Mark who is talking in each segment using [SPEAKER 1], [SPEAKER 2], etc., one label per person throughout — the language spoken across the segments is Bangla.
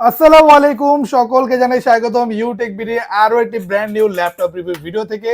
[SPEAKER 1] আসসালামু আলাইকুম, সকলকে জানাই স্বাগতম ইউটেক বিডি আরও একটি brand new laptop review video থেকে।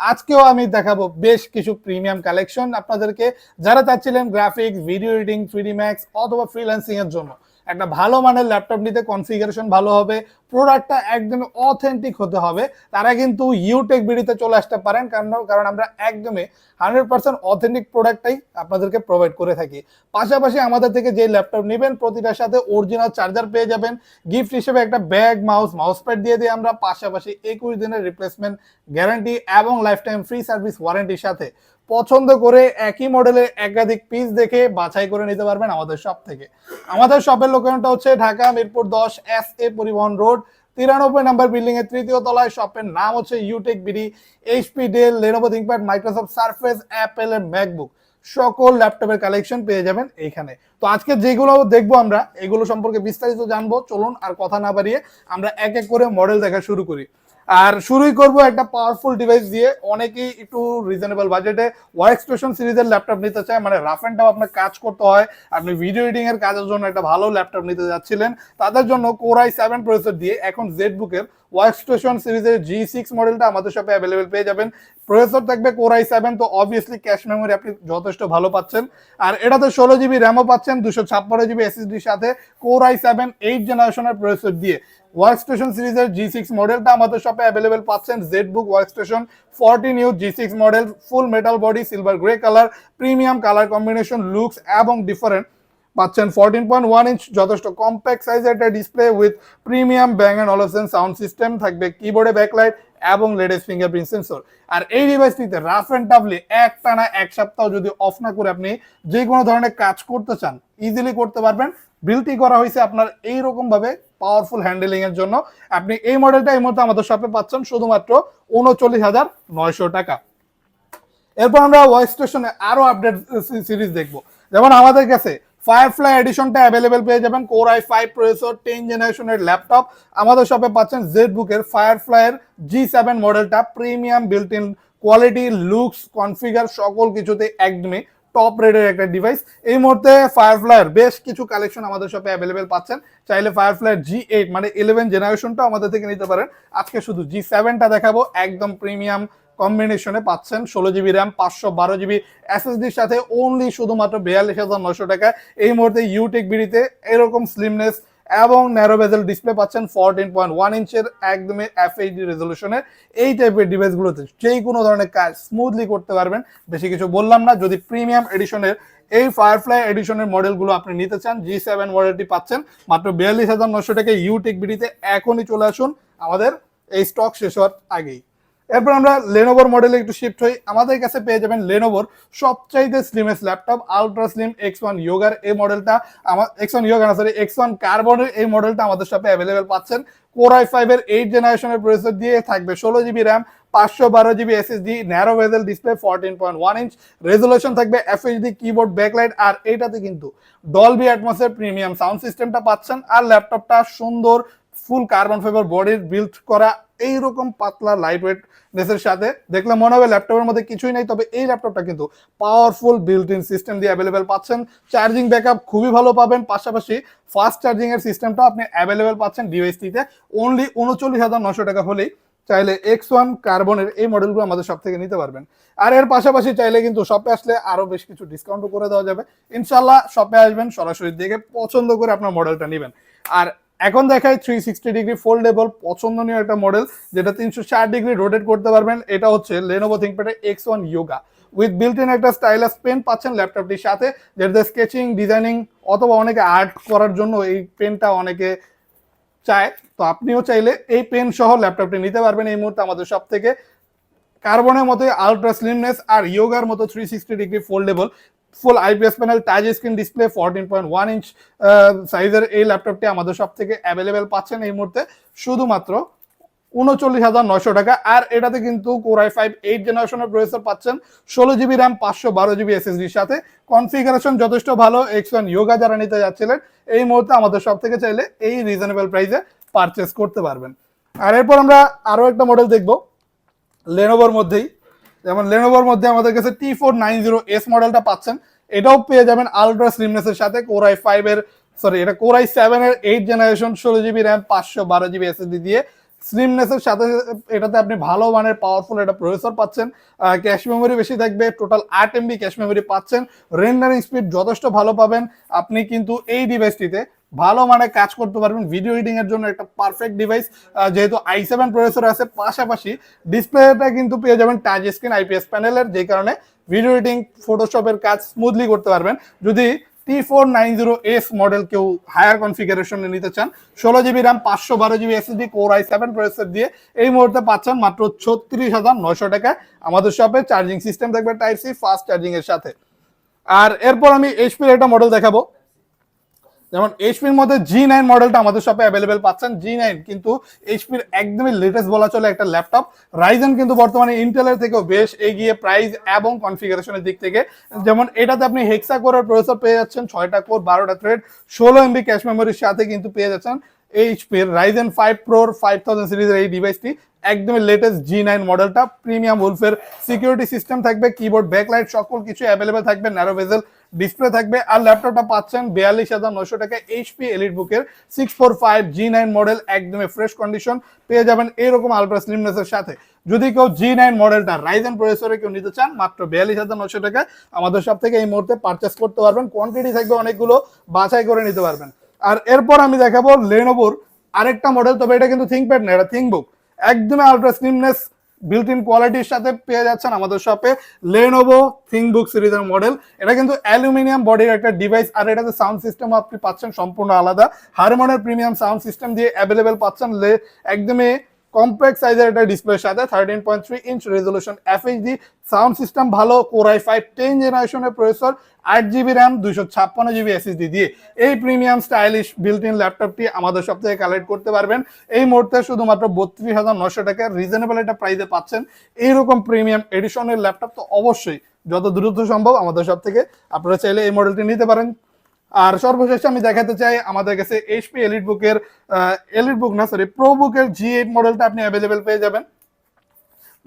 [SPEAKER 1] আজকেও আমি দেখাবো বেশ কিছু প্রিমিয়াম কালেকশন আপনাদেরকে। যারা চাচ্ছিলেন graphics video editing three D max অথবা ফ্রিল্যান্সিং এর জন্য একটা ভালো মানের ল্যাপটপ নিতে কনফিগারেশন ভালো হবে প্রোডাক্টটা একদম অথেন্টিক হতে হবে। তারা কিন্তু ইউটেক বিডিতে চলে আসতে পারেন, কারণ কারণ আমরা একদমই হান্ড্রেড পার্সেন্ট অথেন্টিক প্রোডাক্টটাই আপনাদেরকে প্রোভাইড করে থাকি। পাশাপাশি আমাদের থেকে যে ল্যাপটপ নেবেন, প্রতিটার সাথে অরিজিনাল চার্জার পেয়ে যাবেন। গিফট হিসেবে একটা ব্যাগ মাউস মাউস প্যাড দিয়ে দিয়ে আমরা। পাশাপাশি একুশ দিনের রিপ্লেসমেন্ট গ্যারান্টি এবং লাইফ টাইম ফ্রি সার্ভিস ওয়ারেন্টির সাথে। পছন্দ করে একই মডেলের একাধিক পিস দেখে বাছাই করে নিতে পারবেন আমাদের শপ থেকে। আমাদের শপের লোকেশনটা হচ্ছে ঢাকা মিরপুর দশ এস এ পরিবহন রোড তিরানব্বই নাম্বার বিল্ডিং এর তৃতীয় তলায়। শপের নাম হচ্ছে Utech BD HP Dell Lenovo ThinkPad Microsoft Surface Apple এর ম্যাকবুক সকল ল্যাপটপের কালেকশন পেয়ে যাবেন এইখানে। তো আজকে যেগুলো দেখব আমরা, এগুলো সম্পর্কে বিস্তারিত জানব। চলুন আর কথা না বাড়িয়ে আমরা এক এক করে মডেল দেখা শুরু করি। আর শুরুই করব একটা পাওয়ারফুল ডিভাইস দিয়ে। অনেকেই একটু রিজনেবল বাজেটে ওয়ার্ক স্টেশন সিরিজের ল্যাপটপ নিতে চায়। মানে রাফ অ্যান্ড টাফ আপনার কাজ করতে হয়। আপনি ভিডিও এডিং এর কাজের জন্য একটা ভালো ল্যাপটপ নিতে যাচ্ছিলেন। তাদের জন্য কোরাই সেভেন প্রসেসর দিয়ে এখন জেড বুকের ওয়ার্ক স্টেশন সিরিজের জি সিক্স মডেলটা আমাদের শপে অ্যাভেলেবেল পেয়ে যাবেন। প্রসেসর থাকবে কোরাই সেভেন তো অবভিয়াসলি ক্যাশ মেমোরি আপনি যথেষ্ট ভালো পাচ্ছেন। আর এটাতে ষোলো জিবি র্যামও পাচ্ছেন, দুশো ছাপ্পান্ন জিবি এসএসডির সাথে কোরাই সেভেন এইট জেনারেশনের প্রসেসর দিয়ে। ওয়ার্ক স্টেশন সিরিজের জি সিক্স মডেলটা আমাদের শপে অ্যাভেলেবেল পাচ্ছেন। ZBook workstation forty new G six model full metal body silver grey colour premium colour combination looks এবং ডিফারেন্ট পাচ্ছেন ফোরটিন পয়েন্ট ওয়ান ইঞ্চ যথেষ্ট কম্প্যাক্ট সাইজের একটা display with premium Bang and Olufsen sound system থাকবে কিবোর্ডে ব্যাকলাইট এবং লেটেস্ট ফিঙ্গারপ্রিন্ট সেন্সর আর এই ডিভাইসটিতে রাফ অ্যান্ড টাফলি এক টানা এক সপ্তাহ যদি অফ না করে আপনি যে কোনো ধরনের কাজ করতে চান ইজিলি করতে পারবেন। বিলটি করা হয়েছে আপনার এই রকম ভাবে পাওয়ারফুল হ্যান্ডেলিং এর জন্য। আপনি এই মডেলটা এই মুহূর্তে আমাদের শপে পাচ্ছেন শুধুমাত্র উনচল্লিশ হাজার নয়শো টাকা। এরপর আমরা ওয়ার্ক স্টেশনে আরও আপডেট সিরিজ দেখব। যেমন আমাদের কাছে ফায়ারফ্লাই এডিশনটা অ্যাভেলেবেল পেয়ে যাবেন core I five processor ten জেনারেশনের ল্যাপটপ আমাদের শপে পাচ্ছেন জেড বুকের ফায়ারফ্লাইয়ের জি সেভেন মডেলটা premium built in quality looks configure সকল কিছুতে একদমই টপ রেডের একটা ডিভাইস এই মুহূর্তে ফায়ারফ্লাইয়ের বেশ কিছু কালেকশন আমাদের শপে অ্যাভেলেবেল পাচ্ছেন। চাইলে ফায়ারফ্লাইয়ের জি এইট মানে ইলেভেন জেনারেশনটা আমাদের থেকে নিতে পারেন। আজকে শুধু জি সেভেনটা দেখাবো, একদম প্রিমিয়াম কম্বিনেশনে পাচ্ছেন। ষোলো জিবি র্যাম পাঁচশো বারো জিবি এসএসডির সাথে অনলি শুধুমাত্র বিয়াল্লিশ হাজার নশো টাকা এই মুহূর্তে ইউটেক বিডিতে এরকম স্লিমনেস এবং ন্যারো বেজেল ডিসপ্লে পাচ্ছেন ফোরটিন পয়েন্ট ওয়ান ইঞ্চের একদমই এফএইচডি রেজলিউশনের এই টাইপের ডিভাইসগুলোতে যেই কোনো ধরনের কাজ স্মুথলি করতে পারবেন। বেশি কিছু বললাম না। যদি প্রিমিয়াম এডিশনের এই ফায়ারফ্লাই এডিশনের মডেলগুলো আপনি নিতে চান জি সেভেন মডেলটি পাচ্ছেন, মাত্র বিয়াল্লিশ হাজার নশো টাকায় ইউটেক বিডিতে এখনই চলে আসুন। আমাদের এই স্টক শেষ হওয়ার আগেই। এরপর আমরা লেনোভোর মডেলে একটু শিফট হই। আমাদের কাছে পেয়ে যাবেন লেনোভোর সবচাইতে slimmest laptop ultra slim X one ইয়োগার এই মডেলটা আমার X one Yoga sorry X one কার্বনের এই মডেলটা আমাদের সাথে অ্যাভেলেবেল পাচ্ছেন। কোর আই ফাইভের এইট জেনারেশনের প্রসেসর দিয়ে থাকবে ষোলো জিবি র্যাম পাঁচশো বারো GB SSD narrow bezel display fourteen point one inch resolution থাকবে এফএইচডি কিবোর্ড ব্যাকলাইট আর এইটাতে কিন্তু ডলবি অ্যাটমসের প্রিমিয়াম সাউন্ড সিস্টেমটা পাচ্ছেন। আর ল্যাপটপটা সুন্দর ফুল কার্বন ফাইবার বডির বিল্ড করা এইরকম পাতলা লাইট নেসের সাথে। দেখলে মনে হবে ল্যাপটপের মধ্যে কিছুই নেই, তবে এই ল্যাপটপটা কিন্তু পাওয়ারফুল বিল্ট ইন সিস্টেম দিয়ে অ্যাভেলেবেল পাচ্ছেন। চার্জিং ব্যাকআপ খুবই ভালো পাবেন, পাশাপাশি ফাস্ট চার্জিং এর সিস্টেমটা আপনি অ্যাভেলেবেল পাচ্ছেন ডিভাইসটিতে অনলি উনচল্লিশ হাজার নশো টাকা হলেই চাইলে এক্স ওয়ান কার্বনের এই মডেলগুলো আমাদের সব থেকে নিতে পারবেন। আর এর পাশাপাশি চাইলে কিন্তু শপে আসলে আরও বেশ কিছু ডিসকাউন্টও করে দেওয়া যাবে। ইনশাল্লাহ শপে আসবেন, সরাসরি দেখে পছন্দ করে আপনার মডেলটা নেবেন। আর এখন দেখায় থ্রি সিক্সটি ডিগ্রি ফোল্ডেবল পছন্দনীয় একটা মডেল যেটা তিনশো ষাট ডিগ্রি রোটেট করতে পারবেন। এটা হচ্ছে Lenovo থিঙ্কপ্যাডের X one Yoga with built in একটা স্টাইলাস পেন পাচ্ছেন ল্যাপটপটির সাথে যেটাতে স্কেচিং ডিজাইনিং অথবা অনেকে আর্ট করার জন্য এই পেনটা অনেকে চায়। তো আপনিও চাইলে এই পেন সহ ল্যাপটপটি নিতে পারবেন। এই মুহূর্তে আমাদের সব থেকে কার্বনের মতো আলট্রা স্লিমনেস আর ইয়োগার মতো three sixty degree foldable full IPS panel touch screen display fourteen point one inch সাইজের এই ল্যাপটপটি আমাদের সব থেকে অ্যাভেলেবেল পাচ্ছেন এই মুহূর্তে শুধুমাত্র উনচল্লিশ হাজার নয়শো টাকা। আর এটাতে কিন্তু কোরাই ফাইভ এইট জেনারেশনের প্রসেসর পাচ্ছেন, ষোলো জিবি র্যাম পাঁচশো বারো জিবি এসএসডির সাথে। কনফিগারেশন যথেষ্ট ভালো এক্স ওয়ান ইয়োগা যারা নিতে যাচ্ছিলেন, এই মুহূর্তে আমাদের সব থেকে চাইলে এই রিজনেবল প্রাইসে পারচেস করতে পারবেন। আর এরপর আমরা আরও একটা মডেল দেখব লেনোভোর মধ্যেই। যেমন লেনোভোর মধ্যে আমাদের কাছে T four nine zero S মডেলটা পাচ্ছেন। এটাও পেয়ে যাবেন আলট্রা স্লিমনেসের সাথে। কোর আই ফাইভ এর সরি এটা কোরাই সেভেন এর এইট জেনারেশন ষোলো জিবি র্যাম পাঁচশো বারো জিবি এসএসডি দিয়ে। স্লিমনেসের সাথে এটাতে আপনি ভালো মানের পাওয়ারফুল একটা প্রসেসর পাচ্ছেন। ক্যাশ মেমোরি বেশি থাকবে টোটাল আট এমবি ক্যাশ মেমোরি পাচ্ছেন। রেন্ডারিং স্পিড যথেষ্ট ভালো পাবেন। আপনি কিন্তু এই ডিভাইসটিতে ভালো মানে কাজ করতে পারবেন। ভিডিও এডিটিং এর জন্য একটা পারফেক্ট ডিভাইস যেহেতু আই সেভেন প্রসেসর আছে, পাশাপাশি ডিসপ্লেটা কিন্তু পেয়ে যাবেন টাচ স্ক্রিন আইপিএস প্যানেলের যে কারণে ভিডিও এডিটিং ফটোশপের কাজ স্মুথলি করতে পারবেন। যদি T four nine zero S model কেউ হায়ার কনফিগারেশনে নিতে চান, ষোলো জিবি র্যাম পাঁচশো বারো GB SSD core I seven processor দিয়ে এই মুহূর্তে পাচ্ছেন মাত্র ছত্রিশ হাজার নয়শো টাকায়। আমাদের শপে চার্জিং সিস্টেম থাকবে টাইপ সি ফাস্ট চার্জিং এর সাথে। আর এরপর আমি এইচপির একটা মডেল দেখাবো। যেমন এইচপির মধ্যে জি নাইন মডেলটা আমাদের শপে অ্যাভেলেবেল পাচ্ছেন। জি নাইন কিন্তু এইচপির একদমই লেটেস্ট বলা চলে একটা ল্যাপটপ রাইজেন কিন্তু বর্তমানে ইন্টেলের থেকেও বেশ এগিয়ে প্রাইস এবং কনফিগারেশনের দিক থেকে। যেমন এটাতে আপনি হেক্সা কোরের প্রসেসর পেয়ে যাচ্ছেন, ছয়টা কোর বারোটা থ্রেড ষোলো এমবি ক্যাশ মেমোরির সাথে কিন্তু পেয়ে যাচ্ছেন এইচপির রাইজেন ফাইভ প্রোর ফাইভ থাউজেন্ড সিরিজের এই ডিভাইসটি একদমই লেটেস্ট জি নাইন মডেলটা প্রিমিয়াম উলফের সিকিউরিটি সিস্টেম থাকবে কিবোর্ড ব্যাকলাইট সকল কিছু অ্যাভেলেবেল থাকবে ন্যারো ভেজেল ডিসপ্লে থাকবে আর ল্যাপটপটা পাচ্ছেন বিয়াল্লিশ হাজার নশো টাকা এইচপি এলিট বুকের six four five G nine model একদমই ফ্রেশ কন্ডিশন পেয়ে যাবেন এরকম আলট্রা স্লিমনেসের সাথে। যদি কেউ জি নাইন মডেলটা রাইজেন প্রসেসরে কেউ নিতে চান, মাত্র বিয়াল্লিশ হাজার নশো টাকা আমাদের সব থেকে এই মুহূর্তে পারচেস করতে পারবেন। কোয়ান্টিটি থাকবে অনেকগুলো, বাছাই করে নিতে পারবেন। আর এরপর আমি দেখাবো লেনোভোর আরেকটা মডেল তবে এটা কিন্তু থিঙ্কপ্যাড না, এটা থিঙ্কবুক একদমই আলট্রা স্লিমনেস বিল্ট ইন কোয়ালিটির সাথে পেয়ে যাচ্ছেন আমাদের শপে লেনোভো থিংবুক সিরিজের মডেল এটা কিন্তু অ্যালুমিনিয়াম বডির একটা ডিভাইস আর এটাতে সাউন্ড সিস্টেম আপনি পাচ্ছেন সম্পূর্ণ আলাদা। হারমোনের প্রিমিয়াম সাউন্ড সিস্টেম দিয়ে অ্যাভেলেবেল পাচ্ছেন একদমই কম্প্যাক্ট সাইজের একটা ডিসপ্লের সাথে thirteen point three inch resolution FHD sound system ভালো কোরাই ফাইভ টেন জেনারেশনের প্রসেসর আট জিবি র্যাম দুইশো ছাপ্পান্ন জিবি এসএসডি দিয়ে। এই প্রিমিয়াম স্টাইলিশ বিল্ট ইন ল্যাপটপটি আমাদের সব থেকে কালেক্ট করতে পারবেন। এই মুহূর্তে শুধুমাত্র বত্রিশ হাজার নশো টাকা রিজনেবল একটা প্রাইসে পাচ্ছেন। এইরকম প্রিমিয়াম এডিশনের ল্যাপটপ তো অবশ্যই, যত দ্রুত সম্ভব আমাদের সব থেকে। আপনারা চাইলে এই মডেলটি নিতে পারেন। আর সর্বশেষ আমি দেখাতে চাই আমাদের কাছে এইচপি এলিট বুকের এলিট বুক না সরি প্রো বুকের জি এইট মডেলটা আপনি অ্যাভেলেবেল পেয়ে যাবেন।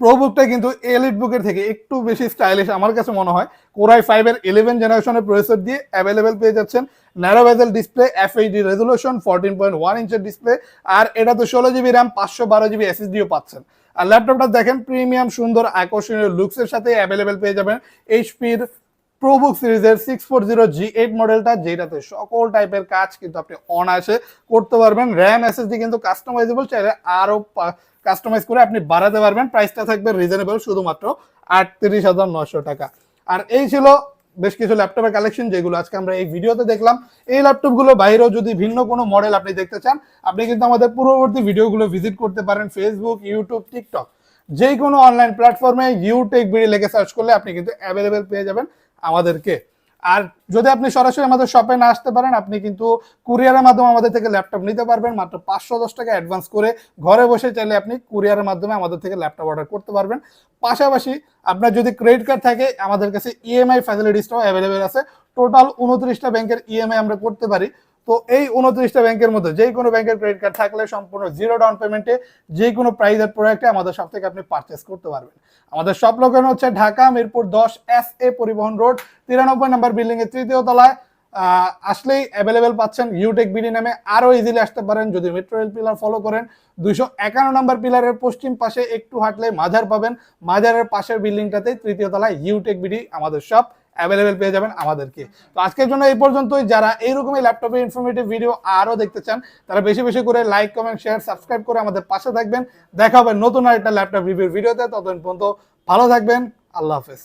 [SPEAKER 1] প্রো বুকটা কিন্তু এলিট বুকের থেকে একটু বেশি স্টাইলিশ আমার কাছে মনে হয়। কোরাই ফাইভের ইলেভেন জেনারেশনের প্রসেসর দিয়ে অ্যাভেলেবেল পেয়ে যাচ্ছেন। Narrow bezel display F FHD resolution fourteen point one ইঞ্চের display আর এটা তো ষোলো জিবি র্যাম পাঁচশো বারো জিবি এসএসডিও পাচ্ছেন। আর ল্যাপটপটা দেখেন প্রিমিয়াম সুন্দর, আকর্ষণীয় লুকসের সাথে অ্যাভেলেবেল পেয়ে যাবেন এইচপির প্রোবুক সিরিজের six four zero G eight মডেলটা যেটাতে সকল টাইপের কাজ কিন্তু আপনি অনায়াসে করতে পারবেন। র্যাম এসএসডি কিন্তু কাস্টমাইজেবল চাইলে আরও কাস্টমাইজ করে আপনি বাড়াতে পারবেন। প্রাইসটা থাকবে রিজনেবল শুধুমাত্র আটত্রিশ হাজার নশো টাকা। আর এই ছিল বেশ কিছু ল্যাপটপের কালেকশন যেগুলো আজকে আমরা এই ভিডিওতে দেখলাম। এই ল্যাপটপগুলো বাইরেও যদি ভিন্ন কোনো মডেল আপনি দেখতে চান, আপনি কিন্তু আমাদের পূর্ববর্তী ভিডিওগুলো ভিজিট করতে পারেন ফেসবুক ইউটিউব টিকটক যে কোনো অনলাইন প্ল্যাটফর্মে ইউটেক বিডি লেগে সার্চ করলে আপনি কিন্তু অ্যাভেলেবেল পেয়ে যাবেন। আমাদেরকে। আর যদি আপনি সরাসরি আমাদের শপে না আসতে পারেন, আপনি কিন্তু কুরিয়ারের মাধ্যমে আমাদের থেকে ল্যাপটপ নিতে পারবেন। মাত্র পাঁচশো দশ টাকা অ্যাডভান্স করে ঘরে বসে চাইলে আপনি কুরিয়ারের মাধ্যমে আমাদের থেকে ল্যাপটপ অর্ডার করতে পারবেন। পাশাপাশি আপনার যদি ক্রেডিট কার্ড থাকে, আমাদের কাছে ইএমআই ফ্যাসিলিটিসটাও অ্যাভেলেবেল আছে। টোটাল উনত্রিশটা ব্যাংকের ইএমআই আমরা করতে পারি। তো এই উনত্রিশটা ব্যাংকের মধ্যে যে কোনো ব্যাংকের ক্রেডিট কার্ড থাকলে সম্পূর্ণ জিরো ডাউন পেমেন্টে যে কোনো প্রাইজের প্রোডাক্টে আমাদের সব থেকে আপনি পারচেস করতে পারবেন। আমাদের সব লোকেশন হচ্ছে ঢাকা, মিরপুর দশ এস এ পরিবহন রোড তিরানব্বই নম্বর বিল্ডিং এর তৃতীয় তলায়। আসলেই অ্যাভেলেবেল পাচ্ছেন ইউটেক বিডি নামে আরও ইজিলি আসতে পারেন যদি মেট্রো রেল পিলার ফলো করেন। দুইশো একান্ন নম্বর পিলারের পশ্চিম পাশে একটু হাঁটলে মাঝার পাবেন। মাঝারের পাশের বিল্ডিংটাতে তৃতীয় তলায় ইউটেক বিডি আমাদের সব অ্যাভেলেবেল পেয়ে যাবেন আমাদেরকে। তো আজকের জন্য এই পর্যন্তই। যারা এইরকমই ল্যাপটপে ইনফরমেটিভ ভিডিও আরও দেখতে চান, তারা বেশি বেশি করে লাইক কমেন্ট শেয়ার সাবস্ক্রাইব করে আমাদের পাশে থাকবেন। দেখা হবে নতুন আরেকটা ল্যাপটপ রিভিউর ভিডিওতে ততদিন পর্যন্ত ভালো থাকবেন। আল্লাহ হাফেজ।